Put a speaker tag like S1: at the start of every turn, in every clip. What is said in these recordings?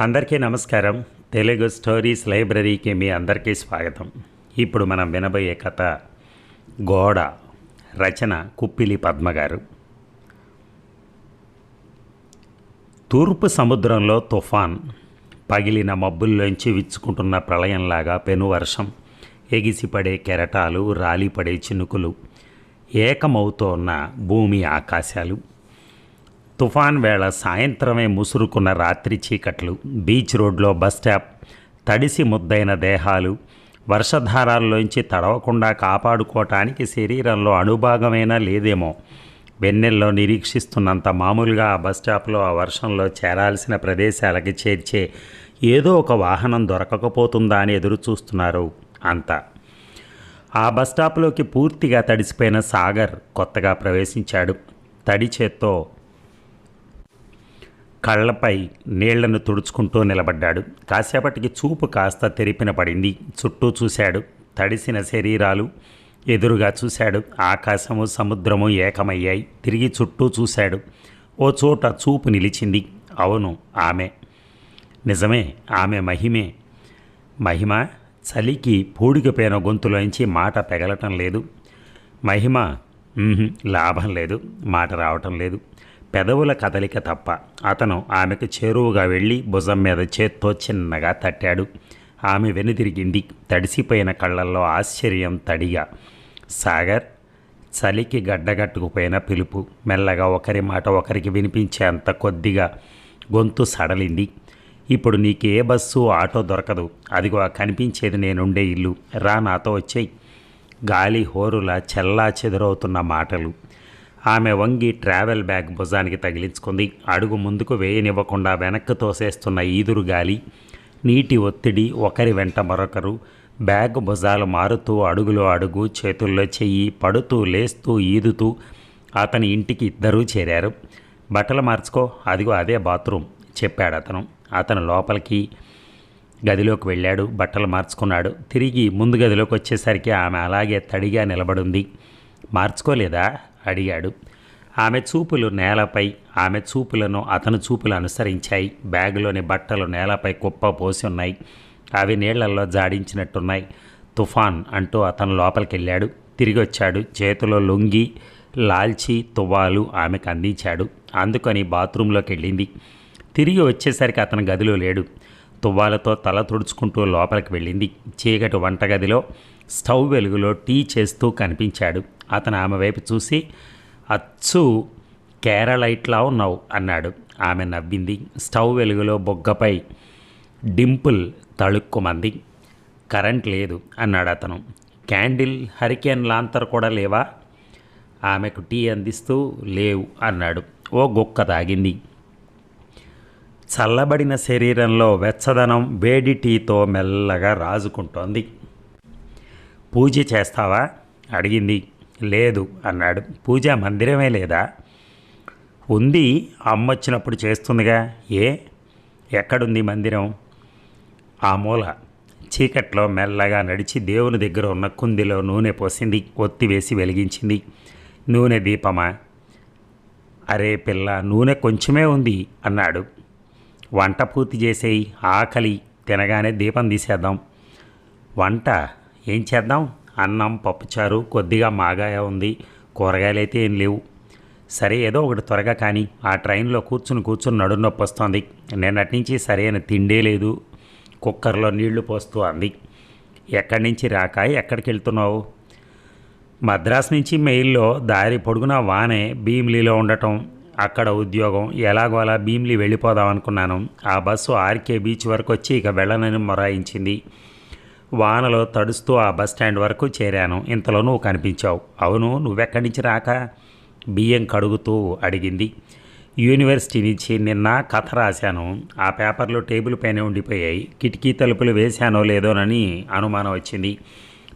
S1: అందరికీ నమస్కారం. తెలుగు స్టోరీస్ లైబ్రరీకి మీ అందరికీ స్వాగతం. ఇప్పుడు మనం వినబోయే కథ గోడ రచన కుప్పిలి పద్మ గారు తూర్పు సముద్రంలో తుఫాన్ పగిలిన మబ్బుల్లోంచి విచ్చుకుంటున్న ప్రళయంలాగా పెనువర్షం ఎగిసిపడే కెరటాలు రాలిపడే చినుకులు ఏకమవుతోన్న భూమి ఆకాశాలు. తుఫాన్ వేళ సాయంత్రమే ముసురుకున్న రాత్రి చీకట్లు బీచ్ రోడ్లో బస్ స్టాప్ తడిసి ముద్దైన దేహాలు వర్షధారాల్లోంచి తడవకుండా కాపాడుకోవటానికి శరీరంలో అణుభాగమైనా లేదేమో. వెన్నెల్లో నిరీక్షిస్తున్నంత మామూలుగా ఆ బస్ స్టాప్లో ఆ వర్షంలో చేరాల్సిన ప్రదేశాలకి చేర్చే ఏదో ఒక వాహనం దొరకకపోతుందా అని ఎదురు చూస్తున్నారు అంతా. ఆ బస్ స్టాప్లోకి పూర్తిగా తడిసిపోయిన సాగర్ కొత్తగా ప్రవేశించాడు. తడి చేత్తో కళ్ళపై నీళ్ళను తుడుచుకుంటూ నిలబడ్డాడు. కాసేపటికి చూపు కాస్త తెరిపిన పడింది. చుట్టూ చూశాడు. తడిసిన శరీరాలు ఎదురుగా చూశాడు. ఆకాశము సముద్రము ఏకమయ్యాయి. తిరిగి చుట్టూ చూశాడు. ఓ చోట చూపు నిలిచింది. అవును ఆమె. నిజమే ఆమె మహిమే. మహిమ చలికి పూడికపోయిన గొంతులోంచి మాట పెగలటం లేదు. మహిమ లాభం లేదు. మాట రావటం లేదు. పెదవుల కదలిక తప్ప అతను ఆమెకు చేరువుగా వెళ్ళి భుజం మీద చేత్తో చిన్నగా తట్టాడు. ఆమె వెనుదిరిగింది తడిసిపోయిన కళ్ళల్లో ఆశ్చర్యం తడిగా. సాగర్ చలికి గడ్డగట్టుకుపోయిన పిలుపు. మెల్లగా ఒకరి మాట ఒకరికి వినిపించేంత కొద్దిగా గొంతు సడలింది. ఇప్పుడు నీకు ఏ బస్సు ఆటో దొరకదు. అదిగో కనిపించేది నేనుండే ఇల్లు. రా నాతో వచ్చేయి. గాలి హోరులా చెల్లా చెదురవుతున్న మాటలు. ఆమె వంగి ట్రావెల్ బ్యాగ్ భుజానికి తగిలించుకుంది. అడుగు ముందుకు వేయనివ్వకుండా వెనక్కి తోసేస్తున్న ఈదురు గాలి నీటి ఒత్తిడి ఒకరి వెంట మరొకరు. బ్యాగ్ భుజాలు మారుతూ అడుగులో అడుగు చేతుల్లో చెయ్యి పడుతూ లేస్తూ ఈదుతూ అతని ఇంటికి ఇద్దరూ చేరారు. బట్టలు మార్చుకో అదిగో అదే బాత్రూమ్ చెప్పాడు అతను అతను లోపలికి గదిలోకి వెళ్ళాడు బట్టలు మార్చుకున్నాడు. తిరిగి ముందు గదిలోకి వచ్చేసరికి ఆమె అలాగే తడిగా నిలబడింది. మార్చుకోలేదా? అడిగాడు. ఆమె చూపులు నేలపై ఆమె చూపులను అతను చూపులు అనుసరించాయి. బ్యాగులోని బట్టలు నేలపై కుప్ప పోసి ఉన్నాయి. అవి నీళ్ళలో జాడించినట్టున్నాయి. తుఫాన్ అంటూ అతను లోపలికి వెళ్ళాడు తిరిగి వచ్చాడు చేతిలో లొంగి లాల్చి తువ్వాలు ఆమెకు అందించాడు. అందుకని బాత్రూంలోకి వెళ్ళింది తిరిగి వచ్చేసరికి అతను గదిలో లేడు. తువ్వాలతో తల తుడుచుకుంటూ లోపలికి వెళ్ళింది. చీకటి వంటగదిలో స్టవ్ వెలుగులో టీ చేస్తూ కనిపించాడు. అతను ఆమె వైపు చూసి అచ్చు కేరళైట్లా ఉన్నావు అన్నాడు. ఆమె నవ్వింది. స్టవ్ వెలుగులో బొగ్గపై డింపుల్ తళుక్కుమంది. కరెంట్ లేదు అన్నాడు అతను. క్యాండిల్ హరికేన్ లాంతర్ కూడా లేవా? ఆమెకు టీ అందిస్తూ లేవు అన్నాడు. ఓ గుక్క తాగింది. చల్లబడిన శరీరంలో వెచ్చదనం వేడి టీతో మెల్లగా రాజుకుంటోంది. పూజ చేస్తావా? అడిగింది. లేదు అన్నాడు. పూజ మందిరమే లేదా? ఉంది అమ్మ వచ్చినప్పుడు చేస్తుందిగా. ఏ? ఎక్కడుంది మందిరం? ఆ మూల. చీకట్లో మెల్లగా నడిచి దేవుని దగ్గర ఉన్న కుందిలో నూనె పోసింది. ఒత్తి వేసి వెలిగించింది. నూనె దీపమా? అరే పిల్ల నూనె కొంచెమే ఉంది అన్నాడు. వంట పూర్తి చేసేయి ఆకలి. తినగానే దీపం తీసేద్దాం. వంట ఏం చేద్దాం? అన్నం పప్పుచారు కొద్దిగా మాగాయ ఉంది. కూరగాయలు అయితే ఏం లేవు. సరే ఏదో ఒకటి త్వరగా కానీ ఆ ట్రైన్లో కూర్చుని కూర్చుని నడు నొప్పి వస్తుంది. నిన్నటి నుంచి సరైన తిండే లేదు. కుక్కర్లో నీళ్ళు పోస్తూ అంది. ఎక్కడి నుంచి రాక? ఎక్కడికి వెళ్తున్నావు? మద్రాసు నుంచి మెయిల్లో దారి పొడుగున వానే భీమిలీలో ఉండటం. అక్కడ ఉద్యోగం. ఎలాగో అలా భీమిలి వెళ్ళిపోదాం అనుకున్నాను. ఆ బస్సు ఆర్కే బీచ్ వరకు వచ్చి ఇక వెళ్ళనని మొరాయించింది. వానలో తడుస్తూ ఆ బస్ స్టాండ్ వరకు చేరాను. ఇంతలో నువ్వు కనిపించావు. అవును నువ్వెక్కడి నుంచి రాక? బియ్యం కడుగుతూ అడిగింది. యూనివర్సిటీ నుంచి నిన్న కథ రాశాను. ఆ పేపర్లు టేబుల్ పైన ఉండిపోయాయి. కిటికీ తలుపులు వేశానో లేదోనని అనుమానం వచ్చింది.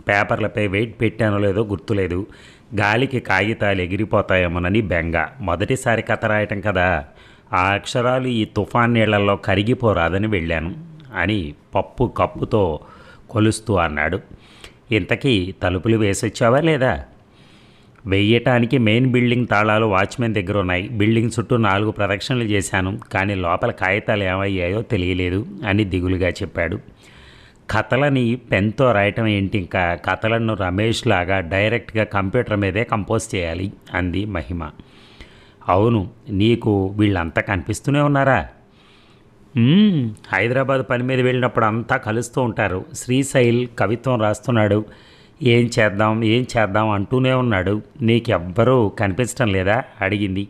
S1: పేపర్లపై వెయిట్ పెట్టానో లేదో గుర్తులేదు. గాలికి కాగితాలు ఎగిరిపోతాయేమోనని బెంగ. మొదటిసారి కథ రాయటం కదా. ఆ అక్షరాలు ఈ తుఫాన్ నీళ్ళలో కరిగిపోరాదని వెళ్ళాను అని పప్పు కప్పుతో కొలుస్తూ అన్నాడు. ఇంతకీ తలుపులు వేసొచ్చావా లేదా? వెయ్యటానికి మెయిన్ బిల్డింగ్ తాళాలు వాచ్మెన్ దగ్గర ఉన్నాయి బిల్డింగ్ చుట్టూ నాలుగు ప్రదక్షిణలు చేశాను. కానీ లోపల కాగితాలు ఏమయ్యాయో తెలియలేదు అని దిగులుగా చెప్పాడు. కథలని పెన్తో రాయటం ఏంటి? ఇంకా కథలను రమేష్ లాగా డైరెక్ట్గా కంప్యూటర్ మీదే కంపోజ్ చేయాలి అంది మహిమ. అవును నీకు వీళ్ళంతా కనిపిస్తూనే ఉన్నారా? హైదరాబాద్ పని మీద వెళ్ళినప్పుడు అంతా కలుస్తూ ఉంటారు. శ్రీశైల్ కవిత్వం రాస్తున్నాడు. ఏం చేద్దాం ఏం చేద్దాం అంటూనే ఉన్నాడు. నీకెవ్వరూ కనిపించడం లేదా? అడిగింది.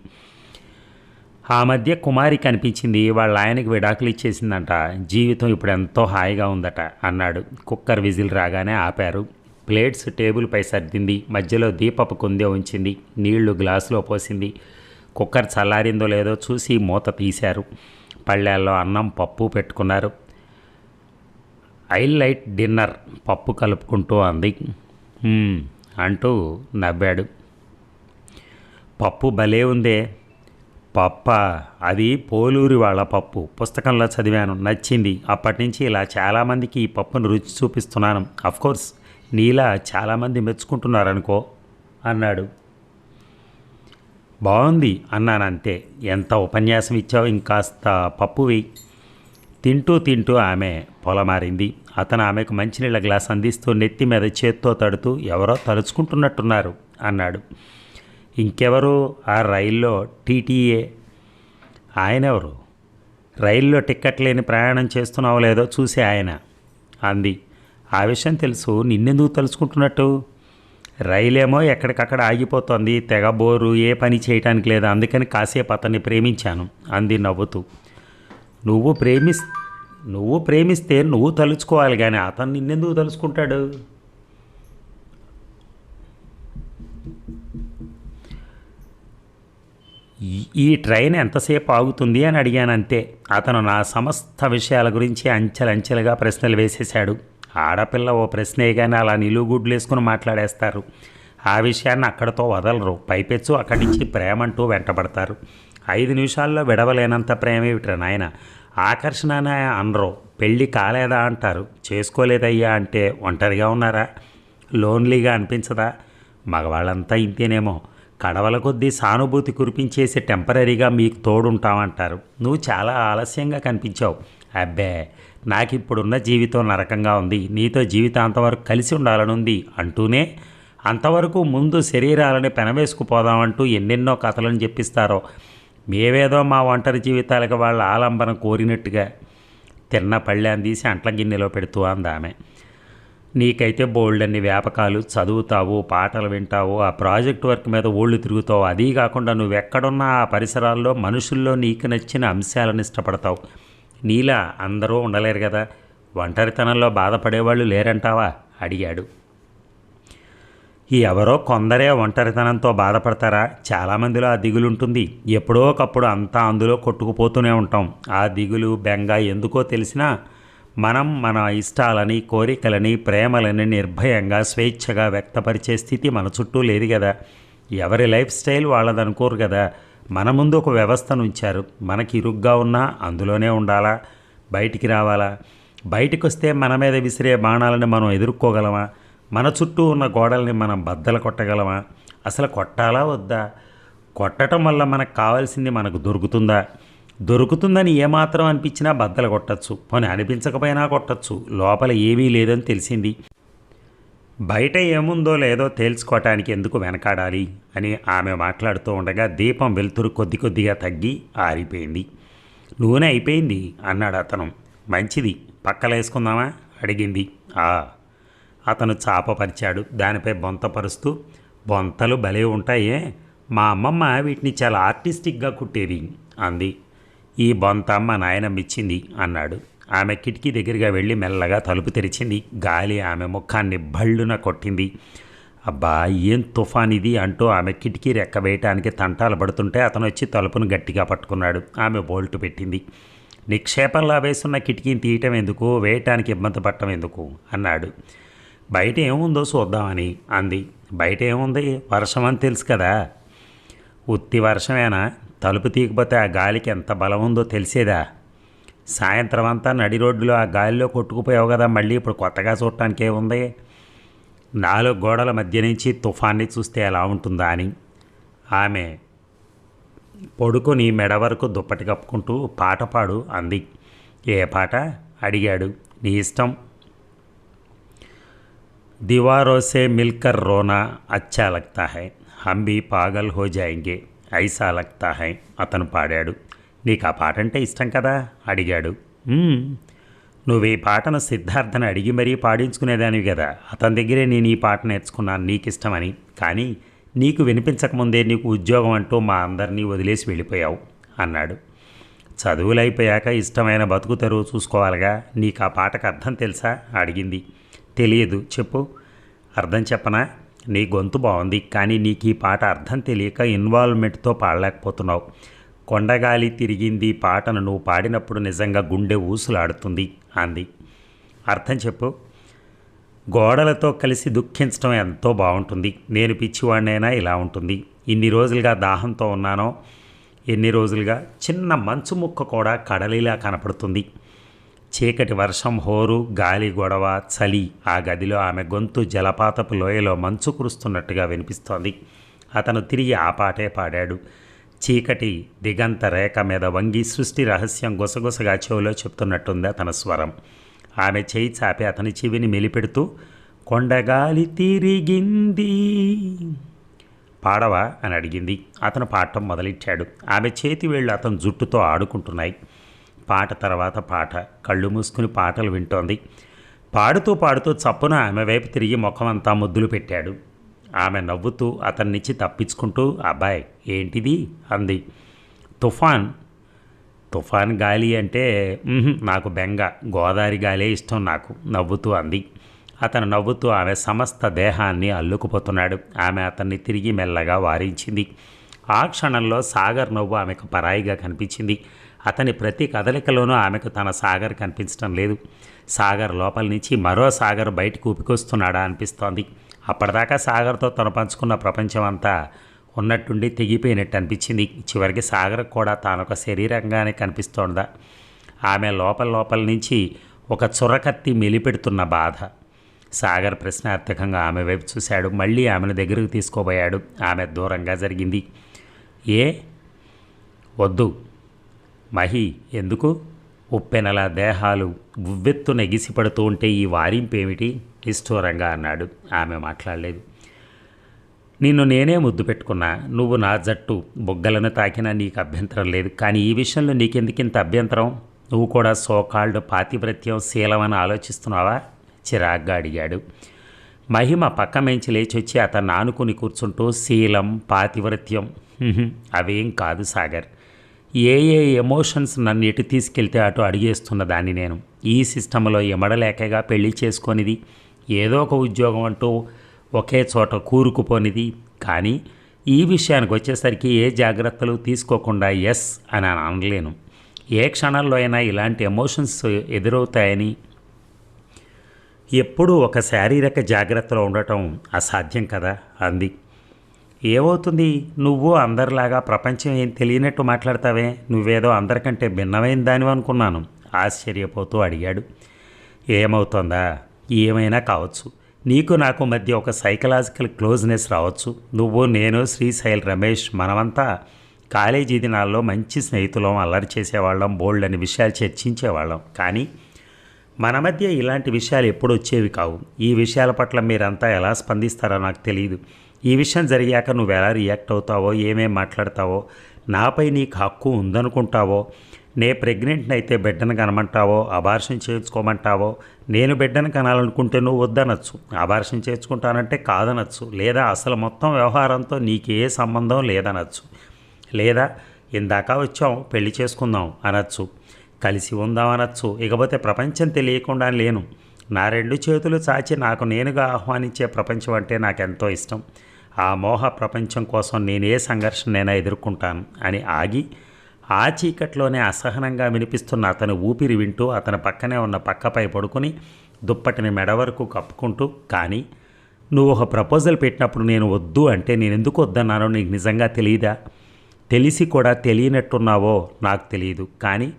S1: ఆ మధ్య కుమారి కనిపించింది. వాళ్ళ ఆయనకి విడాకులు ఇచ్చేసిందంట. జీవితం ఇప్పుడు ఎంతో హాయిగా ఉందట అన్నాడు. కుక్కర్ విజిల్ రాగానే ఆపారు. ప్లేట్స్ టేబుల్పై సర్దింది. మధ్యలో దీపపు కుందే ఉంచింది. నీళ్ళు గ్లాసులో పోసింది. కుక్కర్ చల్లారిందో లేదో చూసి మూత తీశారు. పళ్ళాల్లో అన్నం పప్పు పెట్టుకున్నారు. హైలైట్ డిన్నర్ పప్పు కలుపుకుంటూ అంది. అంటూ నవ్వాడు. పప్పు భలే ఉందే. పప్ప అది పోలూరి వాళ్ళ పప్పు. పుస్తకంలో చదివాను నచ్చింది. అప్పటి నుంచి ఇలా చాలామందికి ఈ పప్పును రుచి చూపిస్తున్నాను. అఫ్కోర్స్ నీలా చాలామంది మెచ్చుకుంటున్నారనుకో అన్నాడు. బాగుంది అన్నాను అంతే ఎంత ఉపన్యాసం ఇచ్చావు? ఇంకాస్త పప్పు తింటూ తింటూ ఆమె పొలమారింది. అతను ఆమెకు మంచినీళ్ళ గ్లాస్ అందిస్తూ నెత్తి మీద చేత్తో తడుతూ ఎవరో తలుచుకుంటున్నట్టున్నారు అన్నాడు. ఇంకెవరు? ఆ రైల్లో టీటీఏ. ఆయన ఎవరు రైల్లో టిక్కెట్ లేని ప్రయాణం చేస్తున్నావో లేదో చూసి ఆయన అంది. ఆ విషయం తెలుసు. నిన్నెందుకు తలుచుకుంటున్నట్టు? రైలేమో ఎక్కడికక్కడ ఆగిపోతుంది తెగ బోరు ఏ పని చేయటానికి లేదు అందుకని కాసేపు అతన్ని ప్రేమించాను అంది నవ్వుతూ. నువ్వు ప్రేమిస్ నువ్వు ప్రేమిస్తే నువ్వు తలుచుకోవాలి కానీ అతను నిన్నెందుకు తలుచుకుంటాడు? ఈ- ఈ ట్రైన్ ఎంతసేపు ఆగుతుంది అని అడిగాను అంతే అతను నా సమస్త విషయాల గురించి అంచెలంచెలుగా ప్రశ్నలు వేసేశాడు. ఆడపిల్ల ఓ ప్రశ్నే కానీ అలా నిలువుగుడ్లేసుకుని మాట్లాడేస్తారు. ఆ విషయాన్ని అక్కడతో వదలరు. పైపెచ్చు అక్కడి నుంచి ప్రేమంటూ వెంటబడతారు. ఐదు నిమిషాల్లో విడవలేనంత ప్రేమ ఏమిట్రా నాయన? ఆకర్షణ అనరు. పెళ్ళి కాలేదా అంటారు. చేసుకోలేదయ్యా అంటే ఒంటరిగా ఉన్నారా? లోన్లీగా అనిపించదా? మగవాళ్ళంతా ఇంతేనేమో. కడవల కొద్దీ సానుభూతి కురిపించేసి టెంపరీగా మీకు తోడుంటామంటారు. నువ్వు చాలా ఆలస్యంగా కనిపించావు. అబ్బే! నాకు ఇప్పుడున్న జీవితం నరకంగా ఉంది. నీతో జీవితాంతం వరకు కలిసి ఉండాలనుంది అంటూనే అంతవరకు ముందు శరీరాలని పెనవేసుకుపోదామంటూ ఎన్నెన్నో కథలను చెప్పిస్తారో మేవేదో మా ఒంటరి జీవితాలకు వాళ్ళ ఆలంబన కోరినట్టుగా తిన్న పళ్ళాన్ని తీసి అంట్ల గిన్నెలో పెడుతూ అందామె నీకైతే బోల్డ్ అన్ని వ్యాపకాలు చదువుతావు పాటలు వింటావు ఆ ప్రాజెక్ట్ వర్క్ మీద ఓళ్ళు తిరుగుతావు. అదీ కాకుండా నువ్వు ఎక్కడున్నా ఆ పరిసరాల్లో మనుషుల్లో నీకు నచ్చిన అంశాలను ఇష్టపడతావు. నీలా అందరూ ఉండలేరు కదా. ఒంటరితనంలో బాధపడేవాళ్ళు లేరంటావా? అడిగాడు. ఈ ఎవరో కొందరే ఒంటరితనంతో బాధపడతారా? చాలామందిలో ఆ దిగులు ఉంటుంది ఎప్పుడో ఒకప్పుడు అంతా అందులో కొట్టుకుపోతూనే ఉంటాం. ఆ దిగులు బెంగ ఎందుకో తెలిసినా మనం మన ఇష్టాలని కోరికలని ప్రేమలని నిర్భయంగా స్వేచ్ఛగా వ్యక్తపరిచే స్థితి మన చుట్టూ లేదు కదా. ఎవరి లైఫ్ స్టైల్ వాళ్ళదనుకోరు కదా. మన ముందు ఒక వ్యవస్థను ఉంచారు. మనకి ఇరుగ్గా ఉన్నా అందులోనే ఉండాలా? బయటికి రావాలా? బయటికి వస్తే మన మీద విసిరే బాణాలని మనం ఎదుర్కోగలమా? మన చుట్టూ ఉన్న గోడల్ని మనం బద్దలు కొట్టగలమా? అసలు కొట్టాలా వద్దా? కొట్టడం వల్ల మనకు కావాల్సింది మనకు దొరుకుతుందా? దొరుకుతుందని ఏమాత్రం అనిపించినా బద్దలు కొట్టచ్చు. పోనీ అనిపించకపోయినా కొట్టచ్చు. లోపల ఏమీ లేదని తెలిసింది. బయట ఏముందో లేదో తేల్చుకోవటానికి ఎందుకు వెనకాడాలి అని ఆమె మాట్లాడుతూ ఉండగా దీపం వెలుతురు కొద్ది కొద్దిగా తగ్గి ఆరిపోయింది. నూనె అయిపోయింది అన్నాడు అతను. మంచిది పక్కలేసుకుందామా? అడిగింది. ఆ. అతను చాపపరిచాడు. దానిపై బొంతపరుస్తూ బొంతలు భలే ఉంటాయే. మా అమ్మమ్మ వీటిని చాలా ఆర్టిస్టిక్గా కుట్టేది అంది. ఈ బొంత మా నాయనమ్మ ఇచ్చింది అన్నాడు. ఆమె కిటికీ దగ్గరగా వెళ్ళి మెల్లగా తలుపు తెరిచింది. గాలి ఆమె ముఖాన్ని భళ్ళున కొట్టింది. అబ్బా ఏం తుఫాన్ ఇది అంటూ ఆమె కిటికీ రెక్క వేయటానికి తంటాలు పడుతుంటే అతను వచ్చి తలుపును గట్టిగా పట్టుకున్నాడు. ఆమె బోల్టు పెట్టింది. నిక్షేపంలా వేసున్న కిటికీని తీయటం ఎందుకు? వేయటానికి ఇబ్బంది పట్టడం ఎందుకు? అన్నాడు. బయట ఏముందో చూద్దామని అంది. బయట ఏముంది? వర్షం అని తెలుసు కదా. ఉత్తి వర్షమేనా? తలుపు తీయకపోతే ఆ గాలికి ఎంత బలం ఉందో తెలిసేదా? సాయంత్రం అంతా నడి రోడ్డులో ఆ గాలిలో కొట్టుకుపోయావు కదా మళ్ళీ ఇప్పుడు కొత్తగా చూడటానికి ఏముంది? నాలుగు గోడల మధ్య నుంచి తుఫాన్ని చూస్తే ఎలా ఉంటుందా అని ఆమె పడుకుని మెడ వరకు దుప్పటి కప్పుకుంటూ పాట పాడు అంది. ఏ పాట? అడిగాడు. నీ ఇష్టం. దివారోసే మిల్కర్ రోనా అచ్చా లగ్తా హై. హంబి పాగల్ హో జాయింగే ఐసా లగ్తా హై అతను పాడాడు. నీకు ఆ పాట అంటే ఇష్టం కదా? అడిగాడు. నువ్వు ఈ పాటను సిద్ధార్థను అడిగి మరీ పాడించుకునేదానివి కదా అతని దగ్గరే నేను ఈ పాట నేర్చుకున్నాను నీకు ఇష్టమని కానీ నీకు వినిపించకముందే నీకు ఉద్యోగం అంటూ మా అందరినీ వదిలేసి వెళ్ళిపోయావు అన్నాడు. చదువులు అయిపోయాక ఇష్టమైన బతుకు తెరువు చూసుకోవాలిగా. నీకు ఆ పాటకు అర్థం తెలుసా? అడిగింది. తెలియదు. చెప్పు. అర్థం చెప్పనా? నీ గొంతు బాగుంది కానీ నీకు ఈ పాట అర్థం తెలియక ఇన్వాల్వ్మెంట్తో పాడలేకపోతున్నావు. కొండగాలి తిరిగింది పాటను నువ్వు పాడినప్పుడు నిజంగా గుండె ఊసులాడుతుంది అంది. అర్థం చెప్పు. గోడలతో కలిసి దుఃఖించడం ఎంతో బాగుంటుంది. నేను పిచ్చివాడినైనా ఇలా ఉంటుంది. ఇన్ని రోజులుగా దాహంతో ఉన్నానో? ఎన్ని రోజులుగా? చిన్న మంచు ముక్క కూడా కడలిలా కనపడుతుంది. చీకటి వర్షం హోరు గాలి గొడవ చలి ఆ గదిలో ఆమె గొంతు జలపాతపు లోయలో మంచు కురుస్తున్నట్టుగా వినిపిస్తోంది. అతను తిరిగి ఆ పాటే పాడాడు. చీకటి దిగంత రేఖ మీద వంగి సృష్టి రహస్యం గుసగుసగా చెవిలో చెప్తున్నట్టుంది తన స్వరం. ఆమె చేయి చాపి అతని చెవిని మెలిపెడుతూ కొండగాలి తిరిగింది. పాడవా? అని అడిగింది. అతను పాడటం మొదలెట్టాడు. ఆమె చేతి వేళ్ళు అతను జుట్టుతో ఆడుకుంటున్నాయి. పాట తర్వాత పాట. కళ్ళు మూసుకుని పాటలు వింటోంది. పాడుతూ పాడుతూ చప్పున ఆమె వైపు తిరిగి ముఖమంతా ముద్దులు పెట్టాడు. ఆమె నవ్వుతూ అతన్నిచ్చి తప్పించుకుంటూ అబ్బాయి ఏంటిది? అంది. తుఫాన్. తుఫాన్ గాలి అంటే నాకు బెంగ గోదావరి గాలే ఇష్టం నాకు నవ్వుతూ అంది. అతను నవ్వుతూ ఆమె సమస్త దేహాన్ని అల్లుకుపోతున్నాడు. ఆమె అతన్ని తిరిగి మెల్లగా వారించింది. ఆ క్షణంలో సాగర్ నవ్వు ఆమెకు పరాయిగా కనిపించింది. అతని ప్రతి కదలికలోనూ ఆమెకు తన సాగర్ కనిపించడం లేదు. సాగర్ లోపల నుంచి మరో సాగర్ బయటకు ఊపికొస్తున్నాడా అనిపిస్తోంది. అప్పటిదాకా సాగర్తో తను పంచుకున్న ప్రపంచం అంతా ఉన్నట్టుండి తెగిపోయినట్టు అనిపించింది. చివరికి సాగర్ కూడా తానొక శరీరంగానే కనిపిస్తోందా? ఆమె లోపల లోపల నుంచి ఒక చురకత్తి మెలిపెడుతున్న బాధ. సాగర్ ప్రశ్నార్థకంగా ఆమె వైపు చూశాడు. మళ్ళీ ఆమెను దగ్గరకు తీసుకోబోయాడు. ఆమె దూరంగా జరిగింది. ఏ? వద్దు. మహి ఎందుకు? ఉప్పెనల దేహాలు ఉవ్వెత్తున ఎగిసిపడుతూ ఉంటే ఈ వారింపేమిటి? నిష్ఠూరంగా అన్నాడు. ఆమె మాట్లాడలేదు. నిన్ను నేనే ముద్దు పెట్టుకున్నా. నువ్వు నా జట్టు. బొగ్గలను తాకినా నీకు అభ్యంతరం లేదు. కానీ ఈ విషయంలో నీకెందుకింత అభ్యంతరం? నువ్వు కూడా సోకాల్డ్ పాతివ్రత్యం శీలం అని ఆలోచిస్తున్నావా? చిరాగ్గా అడిగాడు. మహిమ పక్క మెంచి లేచి వచ్చి ఆనుకుని కూర్చుంటూ శీలం పాతివ్రత్యం అవేం కాదు సాగర్. ఏ ఏ ఎమోషన్స్ నన్ను ఎటు తీసుకెళ్తే అటు అడిగేస్తున్న దాన్ని నేను. ఈ సిస్టంలో ఎమడలేకగా పెళ్ళి చేసుకొనిది ఏదో ఒక ఉద్యోగం అంటూ ఒకే చోట కూరుకుపోనిది. కానీ ఈ విషయానికి వచ్చేసరికి ఏ జాగ్రత్తలు తీసుకోకుండా ఎస్ అని అనలేను. ఏ క్షణంలో అయినా ఇలాంటి ఎమోషన్స్ ఎదురవుతాయని ఎప్పుడూ ఒక శారీరక జాగ్రత్తలో ఉండటం అసాధ్యం కదా అంది. ఏమవుతుంది? నువ్వు అందరిలాగా ప్రపంచం ఏం తెలియనట్టు మాట్లాడతావే? నువ్వేదో అందరికంటే భిన్నమైన దానివి అనుకున్నాను. ఆశ్చర్యపోతూ అడిగాడు. ఏమవుతుందా? ఏమైనా కావచ్చు. నీకు నాకు మధ్య ఒక సైకలాజికల్ క్లోజ్నెస్ రావచ్చు. నువ్వు నేను శ్రీశైల్ రమేష్ మనమంతా కాలేజీ దినాల్లో మంచి స్నేహితులం అల్లరి చేసేవాళ్ళం బోల్డ్ అని విషయాలు చర్చించేవాళ్ళం. కానీ మన మధ్య ఇలాంటి విషయాలు ఎప్పుడు వచ్చేవి కావు. ఈ విషయాల పట్ల మీరంతా ఎలా స్పందిస్తారో నాకు తెలియదు ఈ విషయం జరిగాక నువ్వు ఎలా రియాక్ట్ అవుతావో ఏమేం మాట్లాడతావో నాపై నీకు హక్కు ఉందనుకుంటావో నే ప్రెగ్నెంట్ని అయితే బిడ్డను కనమంటావో అబార్షన్ చేయించుకోమంటావో నేను బిడ్డను కనాలనుకుంటే నువ్వు వద్దనొచ్చు. అబార్షన్ చేర్చుకుంటానంటే కాదనొచ్చు. లేదా అసలు మొత్తం వ్యవహారంతో నీకే సంబంధం లేదనొచ్చు. లేదా ఇందాక వచ్చాం పెళ్ళి చేసుకుందాం అనొచ్చు. కలిసి ఉందాం అనొచ్చు. ఇకపోతే ప్రపంచం తెలియకుండా లేను. నా రెండు చేతులు చాచి నాకు నేనుగా ఆహ్వానించే ప్రపంచం అంటే నాకెంతో ఇష్టం. ఆ మోహ ప్రపంచం కోసం నేనే సంఘర్షణనైనా ఎదుర్కొంటాను అని ఆగి ఆ చీకట్లోనే అసహనంగా వినిపిస్తున్న అతని ఊపిరి వింటూ అతని పక్కనే ఉన్న పక్కపై పడుకుని దుప్పటిని మెడ వరకు కప్పుకుంటూ కానీ నువ్వు ఒక ప్రపోజల్ పెట్టినప్పుడు నేను వద్దు అంటే నేను ఎందుకు వద్దన్నానో నీకు నిజంగా తెలియదా తెలిసి కూడా తెలియనట్టున్నావో నాకు తెలియదు కానీ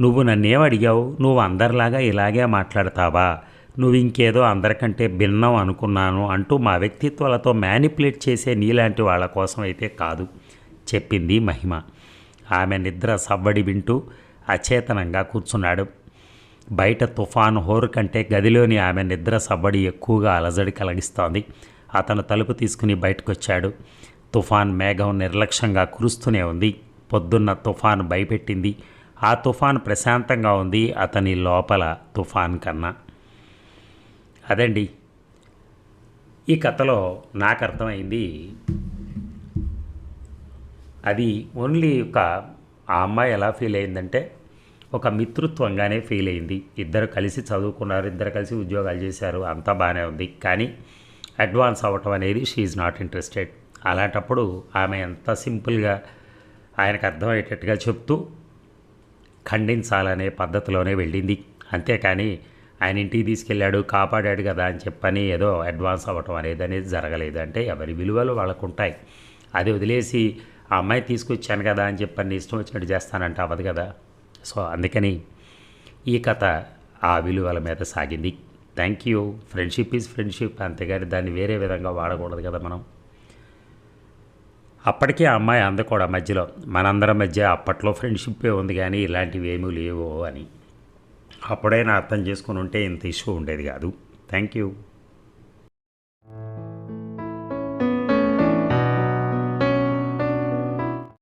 S1: నువ్వు నన్నేం అడిగావు? నువ్వు అందరిలాగా ఇలాగే మాట్లాడతావా? నువ్వు ఇంకేదో అందరికంటే భిన్నం అనుకున్నాను అంటూ మా వ్యక్తిత్వాలతో మ్యానిపులేట్ చేసే నీలాంటి వాళ్ళ కోసం అయితే కాదు చెప్పింది మహిమ. ఆమె నిద్ర సవ్వడి వింటూ అచేతనంగా కూర్చున్నాడు. బయట తుఫాను హోరు కంటే గదిలోని ఆమె నిద్ర సవ్వడి ఎక్కువగా అలజడి కలిగిస్తోంది. అతను తలుపు తీసుకుని బయటకొచ్చాడు. తుఫాన్ మేఘం నిర్లక్ష్యంగా కురుస్తూనే ఉంది. పొద్దున్న తుఫాన్ భయపెట్టింది. ఆ తుఫాన్ ప్రశాంతంగా ఉంది అతని లోపల తుఫాన్ కన్నా. అదండి. ఈ కథలో నాకు అర్థమైంది అది ఓన్లీ ఒక ఆ అమ్మాయి ఎలా ఫీల్ అయిందంటే ఒక మిత్రుత్వంగానే ఫీల్ అయింది. ఇద్దరు కలిసి చదువుకున్నారు ఇద్దరు కలిసి ఉద్యోగాలు చేశారు అంతా బాగానే ఉంది. కానీ అడ్వాన్స్ అవ్వటం అనేది షీఈ్ నాట్ ఇంట్రెస్టెడ్ అలాంటప్పుడు ఆమె ఎంత సింపుల్గా ఆయనకు అర్థమయ్యేటట్టుగా చెప్తూ ఖండించాలనే పద్ధతిలోనే వెళ్ళింది. అంతేకాని ఆయన ఇంటికి తీసుకెళ్ళాడు కాపాడాడు కదా అని చెప్పని ఏదో అడ్వాన్స్ అవ్వటం అనేది అనేది జరగలేదు. అంటే ఎవరి విలువలు వాళ్ళకు ఉంటాయి అది వదిలేసి ఆ అమ్మాయి తీసుకొచ్చాను కదా అని చెప్పి నీ ఇష్టం వచ్చినట్టు చేస్తానంటే అవ్వదు కదా. సో అందుకని ఈ కథ ఆ విలువల మీద సాగింది. Thank you friendship is friendship అంతేగాని దాన్ని వేరే విధంగా వాడకూడదు కదా మనం. అప్పటికే ఆ అమ్మాయి అంద కూడా మధ్యలో మనందరం మధ్య అప్పట్లో ఫ్రెండ్షిప్పే ఉంది కానీ ఇలాంటివి ఏమీ లేవో అని. అప్పుడైనా అర్థం చేసుకుని ఉంటే ఇంత ఇష్యూ ఉండేది కాదు. Thank you